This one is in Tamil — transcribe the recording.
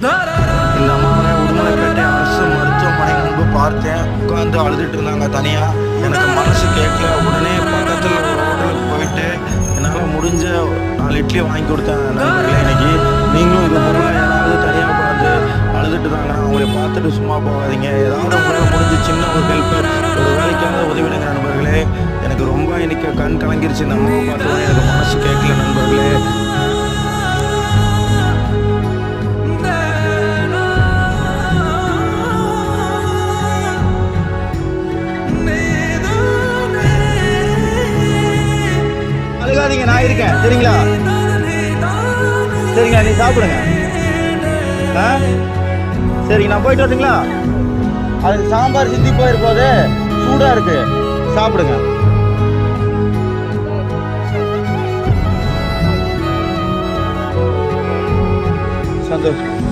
இந்த அம்மாவை உடுமலைப்பேட்டை அரசு மருத்துவமனை முன்பு பார்த்தேன். உட்காந்து அழுதுட்டு இருந்தாங்க தனியாக எனக்கு மனசு கேட்கல. உடனே பக்கத்தில் ஒரு ஹோட்டலுக்கு போயிட்டு என்னால் முடிஞ்ச நாலு இட்லி வாங்கி கொடுத்தேன். நண்பர்களே இன்னைக்கு நீங்களும் இது போல ஏதாவது தனியாக உட்காந்து அழுதுட்டு இருந்தாங்கன்னா அவங்கள பார்த்துட்டு சும்மா போகாதீங்க. ஏதாவது உங்களால் முடிஞ்ச சின்ன ஒரு ஹெல்ப் ஒரு வேலைக்காக உதவிடுங்க நண்பர்களே. எனக்கு ரொம்ப இன்னைக்கு கண் கலங்கிருச்சு. இந்த அம்மாவை பார்த்து எனக்கு மனசு கேட்கல நண்பர்களே. அழுகாதீங்க நான் இருக்கேன். சரிங்களா? சரிங்களா நீ சாப்பிடுங்க. ஆ? சரிங்க நான் போயிட்டு வரட்டுங்களா? அதுக்கு சாம்பார் சித்தி போயிருப்போது சூடாக இருக்கு. சாப்பிடுங்க. சந்தோஷம்.